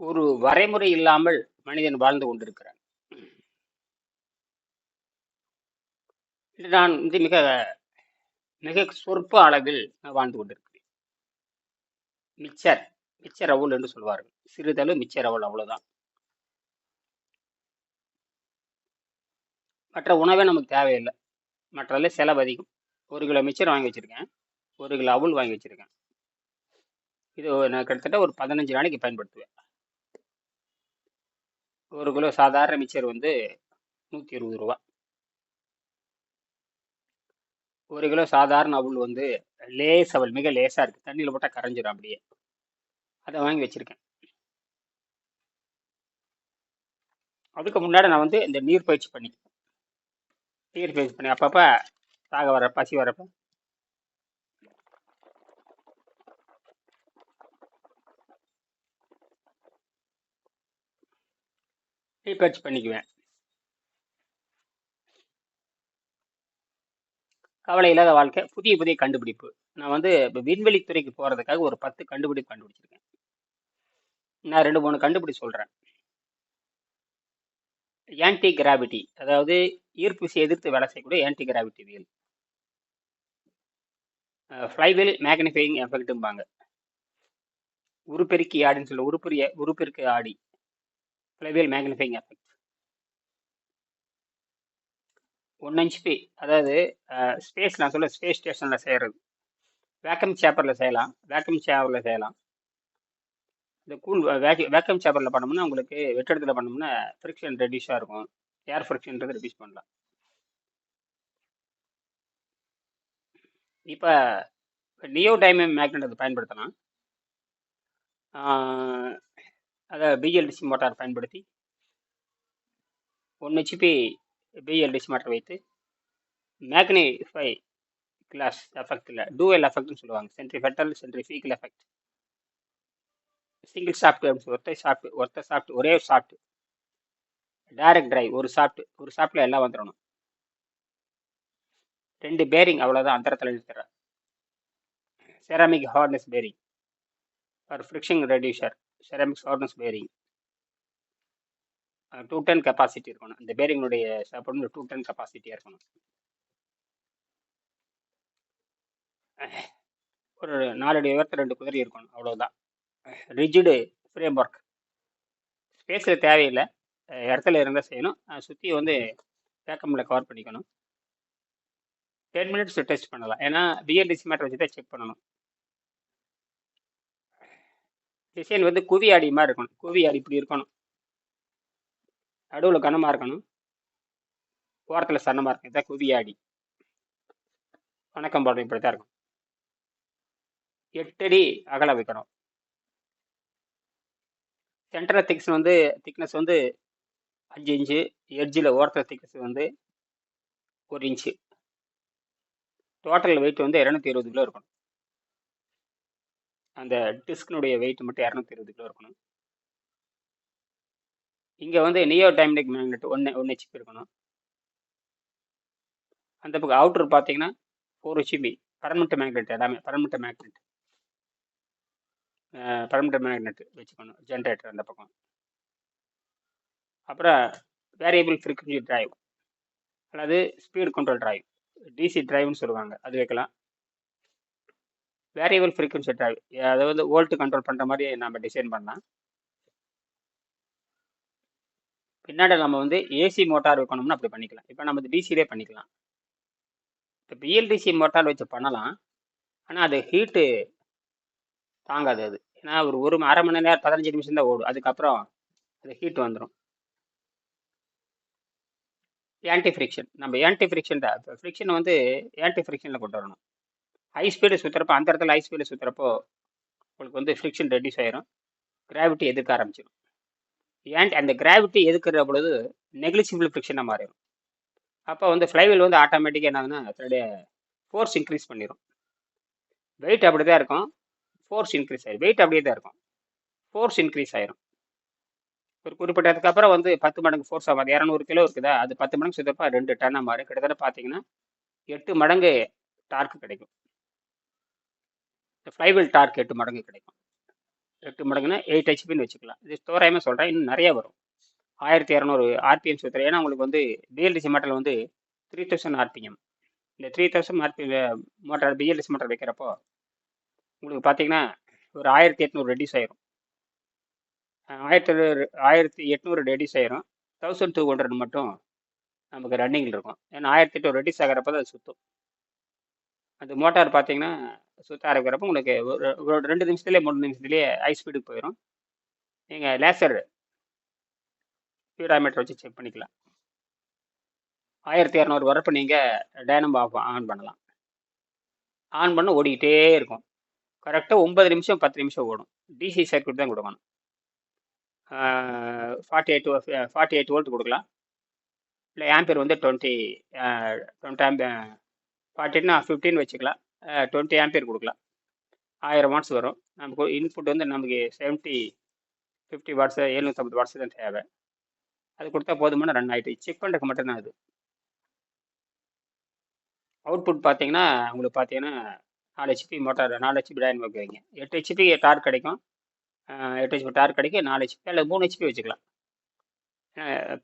ஒரு வரைமுறை இல்லாமல் மனிதன் வாழ்ந்து கொண்டிருக்கிறான். நான் வந்து மிக மிக சொற்ப அளவில் வாழ்ந்து கொண்டிருக்கிறேன். மிச்சர் மிச்சர் அவள் என்று சொல்வார்கள். சிறிதளவு மிச்சர் அவள் அவ்வளவுதான். மற்ற உணவே நமக்கு தேவையில்லை. மற்றதில் செலவு அதிகம். ஒரு கிலோ மிச்சர் வாங்கி வச்சிருக்கேன். ஒரு கிலோ அவுள் வாங்கி வச்சிருக்கேன். இது நான் கிட்டத்தட்ட ஒரு பதினஞ்சு நாளைக்கு பயன்படுத்துவேன். ஒரு கிலோ சாதாரண மிச்சர் வந்து நூற்றி இருபது ரூபா. ஒரு கிலோ சாதாரண அவுள் வந்து லேஸ் அவள் மிக லேசாக இருக்குது தண்ணியில் போட்டால் கரைஞ்சிடும் அப்படியே. அதை வாங்கி வச்சுருக்கேன். அதுக்கு முன்னாடி நான் வந்து இந்த நீர் பயிற்சி பண்ணி நீர் பயிற்சி பண்ணி அப்பப்போ தாக வர பசி வரப்போ நீர் பண்ணிக்குவேன். கவலை இல்லாத வாழ்க்கை புதிய புதிய கண்டுபிடிப்பு. நான் வந்து இப்போ விண்வெளித்துறைக்கு போகிறதுக்காக ஒரு பத்து கண்டுபிடிப்பு கண்டுபிடிச்சிருக்கேன். நான் ரெண்டு மூணு கண்டுபிடி சொல்கிறேன் ஆன்டி கிராவிட்டி அதாவது ஈர்ப்பு எதிர்த்து வேலை செய்யக்கூடிய anti gravity wheel flywheel magnifying எஃபெக்ட்டும்பாங்க உருப்பெருக்கி ஆடின்னு சொல்ல உருப்பெரிய உருப்பெருக்கு ஆடி. Flywheel magnifying effect one HP அதாவது ஸ்பேஸ் நான் சொல்ல ஸ்பேஸ் ஸ்டேஷனில் செய்கிறது வேக்கம் சேப்பரில் செய்யலாம். வேக்கம் சேப்பரில் செய்யலாம். இந்த கூல் வேக் வேக்கம் சேப்பரில் பண்ணோம்னா உங்களுக்கு வெற்றிடத்தில் பண்ணோம்னா ஃப்ரிக்ஷன் ரெடியூஸாக இருக்கும். ஏர் ஃப்ரிக்ஷன்றது ரெடியூஸ் பண்ணலாம். இப்போ நியோ டைமம் மேக்னெட் அது பயன்படுத்தலாம் அதை பிஎல்டிசி மோட்டார் பயன்படுத்தி ஒன் ஹெச்பி பிஎல்டிசி மோட்டார் வைத்து மேக்னிஃபை கிளாஸ் எஃபெக்ட் இல்லை எஃபெக்ட்னு சொல்லுவாங்க. Centripetal centrifugal effect single shaft ஒருத்த சாஃப்ட் ஒருத்த சாஃப்ட் ஒரே சாஃப்ட் டைரக்ட் டிரைவ் ஒரு சாஃப்ட் ஒரு சாஃப்டில் எல்லாம் வந்துடணும். ரெண்டு பேரிங் அவ்வளோதான் அந்தரத்தில் நிறுத்துறேன் ceramic harness bearing for friction reducer ceramics harness bearing two ten capacity இருக்கணும். இந்த பேரிங்களுடைய சாப்பாடு டூ டென் கெப்பாசிட்டியாக இருக்கணும். ஒரு நாலடி உயரத்து ரெண்டு குதிரை இருக்கணும் அவ்வளோதான் ரிஜிடு ஃப்ரேம் ஒர்க் ஸ்பேஸில் தேவையில்லை. இடத்துல இருந்தால் செய்யணும். சுற்றி வந்து வேக்கமில் கவர் பண்ணிக்கணும். டென் மினிட்ஸ் டெஸ்ட் பண்ணலாம். ஏன்னா பிஎன்டிசி மேட்டர் வச்சு தான் செக் பண்ணணும். டிசைன் வந்து குவி ஆடி மாதிரி இருக்கணும். குவி ஆடி இப்படி இருக்கணும். நடுவில் கனமாக இருக்கணும். ஓரத்தில் சன்னமாக இருக்கணும். இதான் குவி ஆடி. வணக்கம் பாடம் இப்படி தான் இருக்கும் எட்டடி அகல வைக்கணும். சென்டரில் திக்ஸ் வந்து திக்னஸ் வந்து அஞ்சு இன்ச்சு. எட்ஜில் ஓரத்தில் திக்னஸ் வந்து ஒரு இன்ச்சு. டோட்டல் வெயிட் வந்து இரநூத்தி இருபது கிலோ இருக்கணும். அந்த டிஸ்கினுடைய வெயிட் மட்டும் இரநூத்தி இருபது கிலோ இருக்கணும். இங்கே வந்து நியோ டைமிக் மேக்னெட் ஒன்று ஒன்று ஹெச்பி இருக்கணும். அந்த பக்கம் அவுட்ரு பார்த்தீங்கன்னா ஃபோர் ஹெச்பி பரமிட்ட மேக்னெட் எல்லாமே பரமிட்ட மேக்னெட் பரமிட்ட மேக்னெட் வச்சுக்கணும் ஜென்ரேட்டர் அந்த பக்கம். அப்புறம் வேரியபிள் ஃப்ரீக்வன்சி டிரைவ் அல்லது ஸ்பீட் கண்ட்ரோல் டிரைவ் டிசி டிரைவ்னு சொல்லுவாங்க அது வைக்கலாம். வேரியபிள் ஃப்ரீக்வன்சி டிரைவ் அதாவது ஓல்ட் கண்ட்ரோல் பண்ணுற மாதிரி நம்ம டிசைன் பண்ணலாம். பின்னாடி நம்ம வந்து ஏசி மோட்டார் வைக்கணும்னு அப்படி பண்ணிக்கலாம். இப்போ நம்ம டிசிலே பண்ணிக்கலாம். இப்போ பிஎல்டிசி மோட்டார் வச்சு பண்ணலாம். ஆனால் அது ஹீட்டு தாங்காது அது. ஏன்னா ஒரு ஒரு அரை மணி நேரம் பதினஞ்சு நிமிஷம் தான் ஓடும். அதுக்கப்புறம் அது ஹீட் வந்துடும் ஆன்டி ஃப்ரிக்ஷன் நம்ம ஆன்டி ஃப்ரிக்ஷன் தான் ஃப்ரிக்ஷன் வந்து ஆன்டி ஃப்ரிக்ஷனில் கொண்டு வரணும். ஹை ஸ்பீடு சுற்றுறப்போ அந்த இடத்துல ஹை ஸ்பீடு சுற்றுறப்போ உங்களுக்கு வந்து ஃப்ரிக்ஷன் ரெடியூஸ் ஆயிரும். கிராவிட்டி எதிர்க்க ஆரம்பிச்சிடும் ஏன் அந்த கிராவிட்டி எதுக்குற பொழுது நெக்லிஜிபிள் ஃப்ரிக்ஷனாக மாறிடும் அப்போ வந்து ஃப்ளைவில் வந்து ஆட்டோமேட்டிக்காக என்ன அதனுடைய ஃபோர்ஸ் இன்க்ரீஸ் பண்ணிடும் வெயிட் அப்படி தான் இருக்கும். ஃபோர்ஸ் இன்க்ரீஸ் ஆயிடும் வெயிட் அப்படியே தான் இருக்கும். ஃபோர்ஸ் இன்க்ரீஸ் ஆயிரும். ஒரு குறிப்பிட்டதுக்கு அப்புறம் வந்து பத்து மடங்கு ஃபோர்ஸ் ஆகும் இரநூறு கிலோ இருக்குதா? அது பத்து மடங்கு சுத்தப்பா ரெண்டு டன்னாக மாறும். கிட்டத்தட்ட பார்த்தீங்கன்னா எட்டு மடங்கு டார்க் கிடைக்கும். ஃப்ளைவில் டார்க் எட்டு மடங்கு கிடைக்கும். எட்டு மடங்குன்னா எயிட் ஹெச்பின்னு வச்சுக்கலாம். இது தோராயமாக சொல்கிறேன் இன்னும் நிறைய வரும். ஆயிரத்தி இரநூறு ஆர்பிஎம் சுற்றுறேன் ஏன்னா உங்களுக்கு வந்து பிஎல்டிசி மாடல் வந்து த்ரீ தௌசண்ட் ஆர்பிஎம் இந்த three thousand RPM motor BLDC motor வைக்கிறப்போ உங்களுக்கு பார்த்தீங்கன்னா ஒரு ஆயிரத்தி எட்நூறு ரெடியூஸ் ஆயிரும். ஆயிரத்தி ஆயிரத்தி எட்நூறு ரெடியூஸ் ஆயிரும். தௌசண்ட் டூ ஹண்ட்ரட் மட்டும் நமக்கு ரன்னிங்கில் இருக்கும். ஏன்னா ஆயிரத்தி எட்நூறு ரெடியூஸ் ஆகிறப்ப தான் அது சுற்றும் அந்த மோட்டார் பார்த்தீங்கன்னா சுத்த ஆரம்பிக்கிறப்ப உங்களுக்கு ஒரு ஒரு ரெண்டு நிமிஷத்துலேயே மூணு நிமிஷத்துலேயே ஹை ஸ்பீடுக்கு போயிடும் நீங்கள் லேசர் ஸ்பீடாமீட்டர் வச்சு செக் பண்ணிக்கலாம். ஆயிரத்தி இரநூறு வரப்போ நீங்கள் டைனமோ ஆஃப் ஆன் பண்ணலாம். ஆன் பண்ண ஓடிக்கிட்டே இருக்கும். கரெக்டாக ஒன்பது நிமிஷம் பத்து நிமிஷம் ஓடும். டிசி சர்க்யூட் தான் கொடுக்கணும். Forty eight forty eight volt கொடுக்கலாம். இல்லை ஆம்பியர் வந்து டுவெண்ட்டி டுவெண்ட்டி ஆம்பியர் ஃபார்ட்டின்னா ஃபிஃப்டின் வச்சுக்கலாம். டுவெண்ட்டி ஆம்பியர் கொடுக்கலாம். ஆயிரம் வாட்ஸ் வரும். நமக்கு இன்புட் வந்து நமக்கு செவன்ட்டி ஃபிஃப்டி வாட்ஸு எழுநூற்றம்பது வாட்ஸ் தான் தேவை. அது கொடுத்தா போதுமான ரன் ஆகிட்டு செக் பண்ணுறதுக்கு மட்டும்தான் அது. அவுட்புட் பார்த்தீங்கன்னா உங்களுக்கு பார்த்தீங்கன்னா நாலு ஹெச்பி மோட்டார் நாலு ஹெச்பி டைன் வைக்குவீங்க எட்டு ஹெச்பி டார் கிடைக்கும். எட்டு ஹெச்பி டார் கிடைக்கும். நாலு ஹெச்பி அல்லது மூணு ஹெச்பி வச்சுக்கலாம்.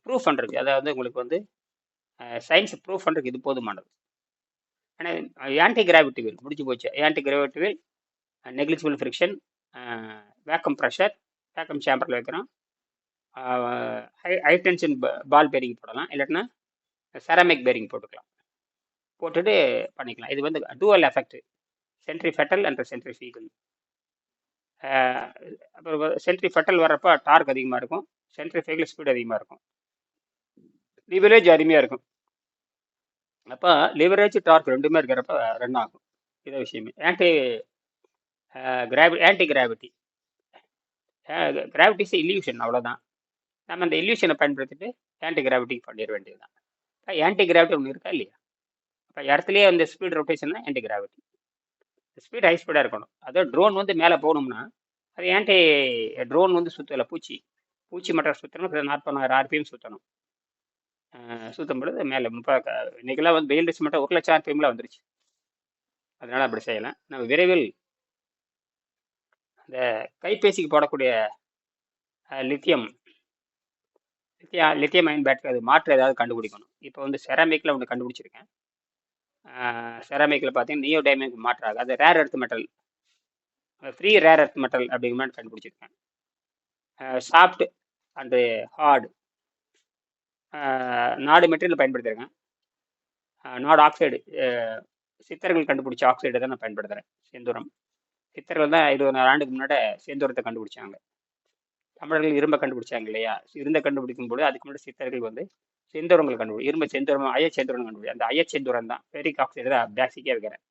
ப்ரூஃப் பண்ணுறதுக்கு அதாவது உங்களுக்கு வந்து சயின்ஸ் ப்ரூஃப் பண்ணுறதுக்கு இது போதுமானது. ஆனால் ஆன்டி கிராவிட்டி வீல் முடிஞ்சு போச்சு. Anti gravity wheel negligible friction vacuum pressure vacuum சேம்பரில் வைக்கிறோம். High high tension ball bearing போடலாம். இல்லாட்டினா செராமிக் பேரிங் போட்டுக்கலாம். போட்டுட்டு பண்ணிக்கலாம். இது வந்து dual effect centripetal and centrifugal அப்புறம் சென்ட்ரி ஃபெட்டல் வர்றப்போ டார்க் அதிகமாக இருக்கும். சென்ட்ரி ஃபீகல் ஸ்பீடு அதிகமாக இருக்கும். லிவரேஜ் அருமையாக இருக்கும். அப்போ லிவரேஜ் டார்க் ரெண்டுமே இருக்கிறப்ப ரன் ஆகும். இதை விஷயமே. Anti gravity anti gravity gravity's illusion அவ்வளோதான் நம்ம அந்த இல்யூஷனை பயன்படுத்திட்டு ஆன்டி கிராவிட்டிக்கு பண்ணிட வேண்டியதுதான். ஆன்டி கிராவிட்டி ஒன்று இருக்கா இல்லையா? அப்போ இடத்துலையே அந்த ஸ்பீட் ரொட்டேஷன் தான் ஆன்டி கிராவிட்டி ஸ்பீட் ஹை ஸ்பீடாக இருக்கணும். அதாவது ட்ரோன் வந்து மேலே போகணும்னா அது ஆன்டி ட்ரோன் வந்து சுற்றலை பூச்சி. பூச்சி மட்டும் சுற்றணும் நாற்பதாயிரம் ஆர்பிஎம் சுற்றணும் சுத்தம் பொழுது மேலே முப்பது இன்னைக்கெல்லாம் வந்து வெயில் டிஸ் மட்டும் ஒரு லட்சம் ஆர்பிஎம்ல வந்துருச்சு. அதனால் அப்படி செய்யலாம். நம்ம விரைவில் இந்த கைபேசிக்கு போடக்கூடிய லித்தியம் லித்தியா லித்தியம் அயன் பேட்டரி அது மாற்று ஏதாவது கண்டுபிடிக்கணும். இப்போ வந்து செராமிக்கில் ஒன்று கண்டுபிடிச்சிருக்கேன். செராமிக்கில் பார்த்தீங்கன்னா நியோ டைமிக் மாற்றாக. அது rare earth metal free rare earth metal அப்படிங்கிற மாதிரி கண்டுபிடிச்சிருக்கேன். சாஃப்ட் அண்டு ஹார்டு நாடு மெட்டீரியல் பயன்படுத்தியிருக்கேன். நாடு ஆக்சைடு சித்தர்கள் கண்டுபிடிச்ச ஆக்சைடை தான் நான் பயன்படுத்துகிறேன் செந்தூரம். சித்தர்கள் தான் இருபது ஆண்டுக்கு முன்னாடி செந்தூரத்தை கண்டுபிடிச்சாங்க. தமிழர்கள் இரும்பை கண்டுபிடிச்சாங்க இல்லையா? இருந்த கண்டுபிடிக்கும் போது அதுக்கு முன்னாடி சித்தர்கள் வந்து செந்தூரங்கள் கண்டுபிடி இரும்பு செந்தூரம் ஐய செந்தூரம் கண்டுபிடி அந்த ஐய செந்தூரம் தான் ஃபெரிக் ஆக்சைடு தான் பேசிக்காக வைக்கிறேன்.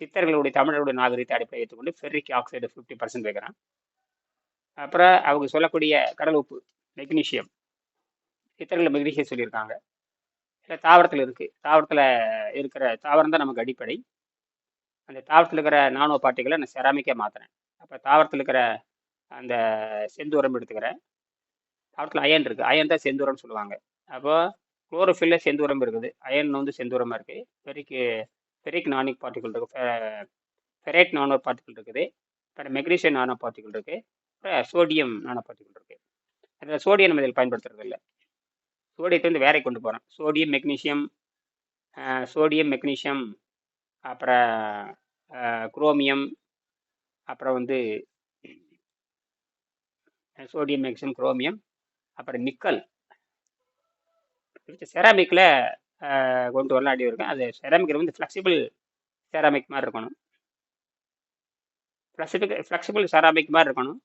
சித்தர்களுடைய தமிழர்களுடைய நாகரிகத்தை அடிப்படை ஏற்றுக்கொண்டு ஃபெரிக் ஆக்சைடு ஃபிஃப்டி பர்சன்ட் வைக்கிறேன். அப்புறம் அவங்க சொல்லக்கூடிய கடல் உப்பு மெக்னீஷியம் சித்தர்களை மெக்னீஷியம் சொல்லியிருக்காங்க. இல்லை தாவரத்தில் இருக்குது தாவரத்தில் இருக்கிற தாவரம் தான் நமக்கு அடிப்படை. அந்த தாவரத்தில் இருக்கிற நானோ பார்ட்டிகளை நான் செராமிக்காக மாற்றுறேன் அப்போ தாவரத்தில் இருக்கிற அந்த செந்தூரம் எடுத்துக்கிறேன். தாவரத்தில் அயன் இருக்குது அயன் தான் செந்தூரம்னு சொல்லுவாங்க. அப்போ குளோரோஃபில்ல செந்தூரம் இருக்குது. அயன் வந்து செந்தூரமாக இருக்குது பெரிக்கு ஃபெரிக் நானிக் பார்ட்டிகள் இருக்குது ஃபெரேட் நானோ பார்ட்டிகள் இருக்குது. அப்புறம் மெக்னீஷியம் நானோ பார்ட்டிகள் இருக்குது அப்புறம் சோடியம் நானோ பார்ட்டிகள் இருக்குது அதில் சோடியம் நம்ம இதில் பயன்படுத்துறது இல்லை சோடியத்தை வந்து வேற கொண்டு போகிறேன் சோடியம் மெக்னீஷியம் சோடியம் மெக்னீஷியம் அப்புறம் குரோமியம் அப்புறம் வந்து சோடியம் மெக்னீஷியம் குரோமியம் அப்புறம் நிக்கல் செராமிக்கில் கொண்டு வரலாம் அடி இருக்கேன் அது செராமிக்கில் வந்து ஃப்ளெக்சிபிள் செராமிக் மாதிரி இருக்கணும். ஃப்ளெக்சிபிள் ஃப்ளெக்சிபிள் செராமிக் மாதிரி இருக்கணும்.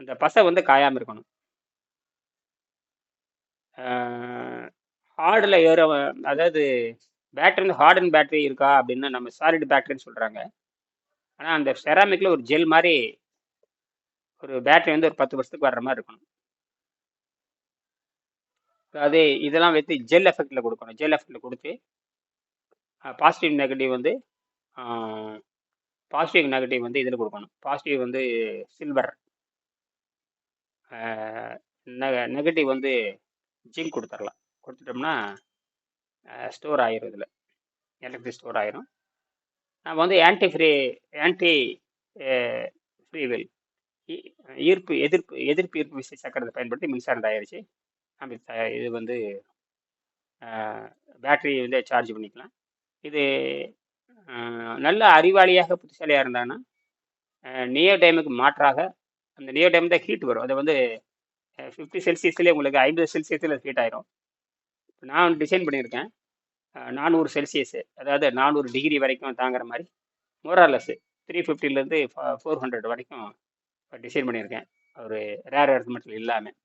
அந்த பசை வந்து காயாமல் இருக்கணும். ஹார்டில் ஏற அதாவது பேட்டரி வந்து ஹார்டன் பேட்டரி இருக்கா அப்படின்னா நம்ம சாலிட் பேட்டரின்னு சொல்கிறாங்க ஆனால் அந்த செராமிக்கில் ஒரு ஜெல் மாதிரி ஒரு பேட்டரி வந்து ஒரு பத்து வருஷத்துக்கு வர்ற மாதிரி இருக்கணும். அது இதெல்லாம் வைத்து ஜெல் எஃபெக்டில் கொடுக்கணும். ஜெல் எஃபெக்டில் கொடுத்து பாசிட்டிவ் நெகட்டிவ் வந்து பாசிட்டிவ் நெகட்டிவ் வந்து இதில் கொடுக்கணும். பாசிட்டிவ் வந்து சில்வர் நெகட்டிவ் வந்து ஜிங்க் கொடுத்துடலாம் கொடுத்துட்டோம்னா ஸ்டோர் ஆயிரும் இதில் எலக்ட்ரிக் ஸ்டோர் ஆயிரும். நம்ம வந்து ஆன்டி ஃப்ரீ ஆன்டி ஃப்ரீவில் ஈர்ப்பு எதிர்ப்பு எதிர்ப்பு ஈர்ப்பு விசை சக்கரத்தை பயன்படுத்தி மின்சாரம் தயாரித்து நம்ம இது வந்து பேட்டரி வந்து சார்ஜ் பண்ணிக்கலாம். இது நல்ல அறிவாளியாக புத்திசாலியாக இருந்தாங்கன்னா நியோ டைமுக்கு மாற்றாக அந்த நியோ டைம் தான் ஹீட் வரும். அதை வந்து ஃபிஃப்டி செல்சியஸ்லேயே உங்களுக்கு ஐம்பது செல்சியஸில் ஹீட் ஆயிரும். நான் டிசைன் பண்ணியிருக்கேன். நானூறு செல்சியஸு அதாவது நானூறு டிகிரி வரைக்கும் தாங்குற மாதிரி மோரார்லெஸ் த்ரீ ஃபிஃப்டிலேருந்து ஃபோர் ஹண்ட்ரட் வரைக்கும் டிசைன் பண்ணியிருக்கேன். ஒரு ரேர் எர்த் மெட்டல் இல்லாமல்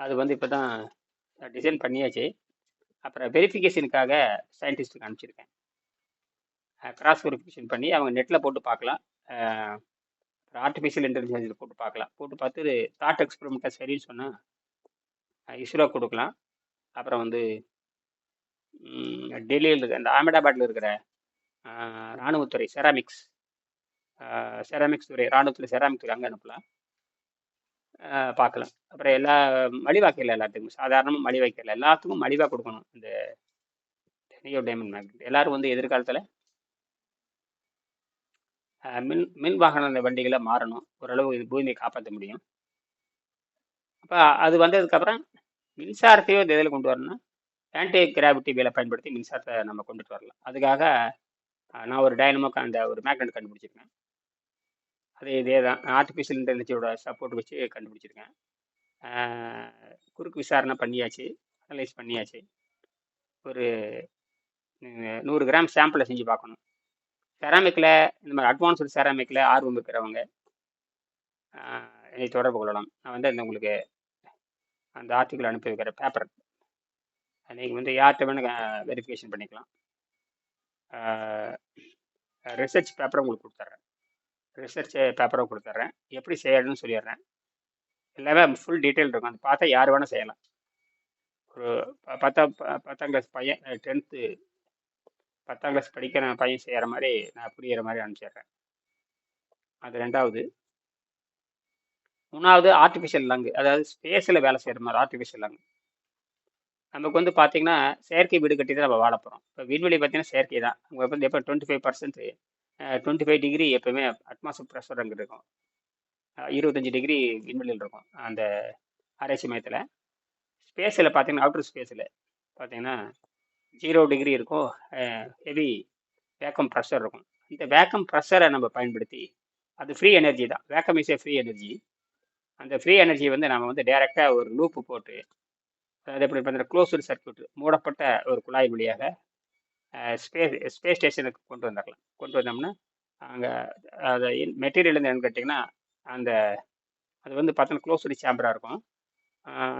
அது வந்து இப்போ தான் டிசைன் பண்ணியாச்சு. அப்புறம் வெரிஃபிகேஷனுக்காக சயின்டிஸ்ட்டுக்கு அனுப்பிச்சிருக்கேன். கிராஸ் வெரிஃபிகேஷன் பண்ணி அவங்க நெட்டில் போட்டு பார்க்கலாம். ஆர்டிஃபிஷியல் இன்டெலிஜென்ஸில் போட்டு பார்க்கலாம். போட்டு பார்த்து தாட் எக்ஸ்பெரிமெண்ட்டாக சரின்னு சொன்னால் இஸ்ரோ கொடுக்கலாம். அப்புறம் வந்து டெல்லியில் இருக்க அந்த அகமதாபாத்தில் இருக்கிற இராணுவத்துறை ராணுவத்துறை செராமிக்ஸ் செராமிக்ஸ் துறை ராணுவத்தில் செராமிக் துறை அங்கே அனுப்பலாம். பார்க்கலாம். அப்புறம் எல்லா மலிவாக்கையில் எல்லாத்துக்கும் சாதாரணமாக மலிவாக்கையில் எல்லாத்துக்கும் மலிவாக கொடுக்கணும். இந்த நியோ டைமண்ட் மேக்னெட் எல்லாரும் வந்து எதிர்காலத்தில் மின் மின் வாகன வண்டிகளை மாறணும். ஓரளவு இது பூமியை காப்பாற்ற முடியும். அப்போ அது வந்ததுக்கப்புறம் மின்சாரத்தையோ இந்த இதில் கொண்டு வரணும்னா ஆன்டி கிராவிட்டி வேலை பயன்படுத்தி மின்சாரத்தை நம்ம கொண்டுட்டு வரலாம். அதுக்காக நான் ஒரு டைனமோ அந்த ஒரு மேக்னெட் கண்டுபிடிச்சிருக்கேன். அது இதே தான். ஆர்டிஃபிஷியல் இன்டெலிஜென்ஸோட சப்போர்ட் வச்சு கண்டுபிடிச்சிருக்கேன். குறுக்கு விசாரணை பண்ணியாச்சு. அனலைஸ் பண்ணியாச்சு. ஒரு நூறு கிராம் சாம்பிளை செஞ்சு பார்க்கணும். செராமிக்கில் இந்த மாதிரி அட்வான்ஸ்டு செராமிக்கில் ஆர்வம் இருக்கிறவங்க என்னை தொடர்பு கொள்ளலாம். நான் வந்து இந்த உங்களுக்கு அந்த ஆர்டிக்கல் அனுப்பி வைக்கிற பேப்பர் நீங்கள் வந்து யார்கிட்ட வேணும் வெரிஃபிகேஷன் பண்ணிக்கலாம். ரிசர்ச் பேப்பரை உங்களுக்கு கொடுத்துட்றேன் ரிசர்ச் பேப்பரை கொடுத்துட்றேன் எப்படி செய்யணும்னு சொல்லிடுறேன். எல்லாமே ஃபுல் டீட்டெயில் இருக்கும். அது பார்த்தா யார் வேணால் செய்யலாம். ஒரு பத்தாம் ப- பத்தாம் கிளாஸ் பையன் டென்த்து பத்தாம் கிளாஸ் படிக்கிற பையன் செய்கிற மாதிரி நான் புரிகிற மாதிரி அனுப்பிச்சிடுறேன். அது ரெண்டாவது. மூணாவது ஆர்டிஃபிஷியல் லங்கு அதாவது ஸ்பேஸில் வேலை செய்கிற மாதிரி ஆர்டிஃபிஷியல் லங்கு நமக்கு வந்து பார்த்தீங்கன்னா செயற்கை வீடு கட்டி தான் நம்ம வாழ போகிறோம் இப்போ விண்வெளி பார்த்தீங்கன்னா செயற்கை தான். உங்கள் வந்து எப்போ twenty five percent twenty five degree எப்போவுமே அட்மாஸ்பியர் ப்ரெஷர் அங்கே இருக்கும். இருபத்தஞ்சி டிகிரி விண்வெளியில் இருக்கும். அந்த ஆராய்ச்சி மையத்தில். ஸ்பேஸில் பார்த்தீங்கன்னா அவுட்டர் ஸ்பேஸில் பார்த்தீங்கன்னா ஜீரோ டிகிரி இருக்கும். ஹெவி வேக்கம் ப்ரெஷர் இருக்கும். இந்த வேக்கம் ப்ரெஷரை நம்ம பயன்படுத்தி அது ஃப்ரீ எனர்ஜி தான். Vacuum is a free energy அந்த ஃப்ரீ எனர்ஜி வந்து நம்ம வந்து டைரெக்டாக ஒரு லூப்பு போட்டு அது எப்படி பார்த்தீங்கன்னா க்ளோஸ்டு சர்க்யூட் மூடப்பட்ட ஒரு குழாய் வழியாக ஸ்பேஸ் ஸ்பேஸ் ஸ்டேஷனுக்கு கொண்டு வந்துடலாம். கொண்டு வந்தோம்னா அங்கே அதை மெட்டீரியல் வந்து என்னன்னு கேட்டிங்கன்னா அந்த அது வந்து பார்த்தோன்னா க்ளோஸ்டு சேம்பராக இருக்கும்.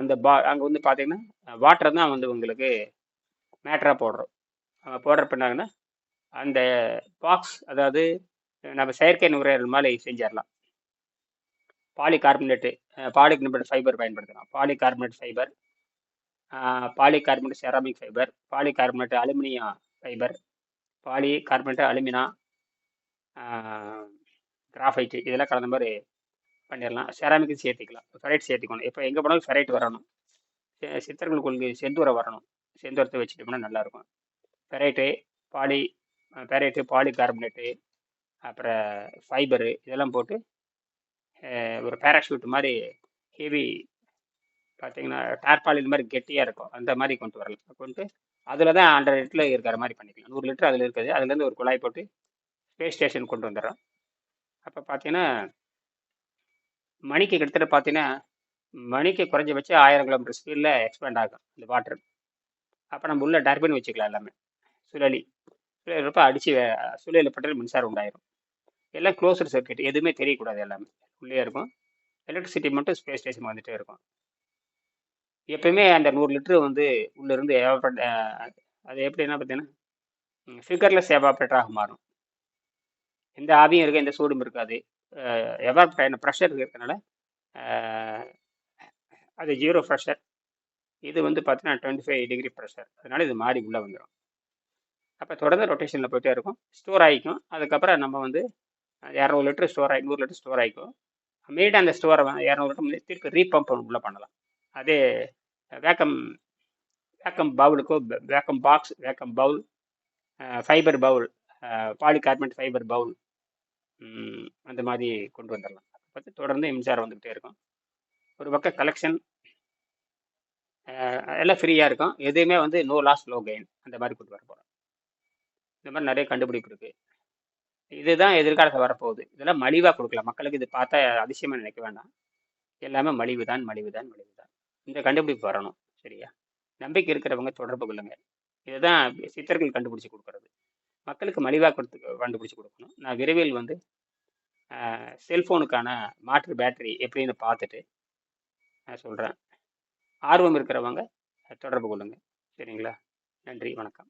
அந்த பா அங்கே வந்து பார்த்தீங்கன்னா வாட்டர் தான் வந்து உங்களுக்கு மேட்டராக போடுறோம். போடுற போடுறப்ப அந்த பாக்ஸ் அதாவது நம்ம செயற்கை நுரையீரல் மாதிரி செஞ்சிடலாம். பாலிகார்பனேட்டு பாலிகார்பனேட் ஃபைபர் பயன்படுத்தலாம். Polycarbonate fibre polycarbonate ceramic fibre polycarbonate aluminium fibre polycarbonate alumina graphite இதெல்லாம் கலந்த மாதிரி பண்ணிடலாம். செராமிக்கு சேர்த்துக்கலாம். ஃபெரைட் சேர்த்துக்கணும். இப்போ எங்கே போனாலும் ஃபெரைட் வரணும். சி- சித்தர்கள் கொள்கை செந்தூரம் வரணும். செந்தூரத்தை வச்சுட்டோம்னா நல்லாயிருக்கும். பெரைட்டு பாலி பெரேட்டு பாலி கார்பனேட்டு அப்புறம் ஃபைபரு இதெல்லாம் போட்டு ஒரு பேராஷூட் மாதிரி ஹெவி பார்த்தீங்கன்னா டார்பால் இது மாதிரி கெட்டியாக இருக்கும். அந்த மாதிரி கொண்டு வரலாம். கொண்டு அதில் தான் ஹண்ட்ரட் லிட்டரில் இருக்கிற மாதிரி பண்ணிக்கலாம். நூறு லிட்டர் அதில் இருக்குது. அதுலேருந்து ஒரு குழாய் போட்டு ஸ்பேஸ் ஸ்டேஷன் கொண்டு வந்துடுறோம். அப்போ பார்த்தீங்கன்னா மணிக்கு கிட்டத்தட்ட பார்த்தீங்கன்னா மணிக்கு குறைஞ்சபட்சம் ஆயிரம் கிலோமீட்டர் ஸ்பீடில் எக்ஸ்பேண்ட் ஆகும். இந்த வாட்டர் அப்போ நம்ம உள்ள டர்பின் வச்சுக்கலாம் எல்லாமே. சுழலி. சுழலிறப்ப அடித்து சுழலில் பட்டால் மின்சாரம் உண்டாயிரும். எல்லாம் க்ளோஸ்டு சர்க்கியூட் எதுவுமே தெரியக்கூடாது எல்லாமே. உள்ளே இருக்கும். எலக்ட்ரிசிட்டி மட்டும் ஸ்பேஸ் ஸ்டேஷன் வந்துகிட்டே இருக்கும். எப்பயுமே அந்த நூறு லிட்டரு வந்து உள்ளேருந்து எவாப்ரேட் அது எப்படின்னா பார்த்தீங்கன்னா ஃபிகர்லெஸ் எவாப்ரேட்டராக மாறும். எந்த ஆவியும் இருக்க எந்த சூடும் இருக்காது. எவாப்ரேட் ப்ரெஷர் இருக்கிறதுனால அது ஜீரோ ப்ரெஷர் இது வந்து பார்த்தீங்கன்னா டுவெண்ட்டி ஃபைவ் டிகிரி ப்ரெஷர் அதனால் இது மாறி உள்ளே வந்துடும் அப்போ தொடர்ந்து ரொட்டேஷனில் போயிட்டே இருக்கும். ஸ்டோர் ஆகிக்கும். அதுக்கப்புறம் நம்ம வந்து இரநூறு லிட்டர் ஸ்டோர் ஆகி நூறு லிட்டர் ஸ்டோர் ஆகிக்கும். மீண்டும் அந்த ஸ்டோரை இரநூறு லிட்டர் திருப்பி ரீபம்ப் உள்ளே பண்ணலாம். அதே vacuum vacuum பவுலுக்கோ vacuum box vacuum bowl fibre bowl polycarbonate fibre bowl அந்த மாதிரி கொண்டு வந்துடலாம் பார்த்து தொடர்ந்து மின்சாரம் வந்துக்கிட்டே இருக்கும். ஒரு பக்கம் கலெக்ஷன் எல்லாம் ஃப்ரீயாக இருக்கும். எதுவுமே வந்து நோ லாஸ் லோ கெயின் அந்த மாதிரி கொண்டு வர போகிறோம் இந்த மாதிரி நிறைய கண்டுபிடிப்பு இருக்குது இதுதான் எதிர்காலத்தில் வரப்போகுது. இதெல்லாம் மலிவாக கொடுக்கலாம். மக்களுக்கு இது பார்த்தா அதிசயமாக நினைக்க வேண்டாம். எல்லாமே மலிவு தான் மலிவு தான் மலிவு தான் இந்த கண்டுபிடிப்பு வரணும். சரியா? நம்பிக்கை இருக்கிறவங்க தொடர்பு கொள்ளுங்க. இதுதான் சித்தர்கள் கண்டுபிடிச்சி கொடுக்கறது. மக்களுக்கு மலிவாக கொடுத்து கண்டுபிடிச்சி கொடுக்கணும். நான் விரைவில் வந்து செல்ஃபோனுக்கான மாற்று பேட்டரி எப்படின்னு பார்த்துட்டு நான் சொல்கிறேன் ஆர்வம் இருக்கிறவங்க தொடர்பு கொள்ளுங்கள் சரிங்களா? நன்றி வணக்கம்.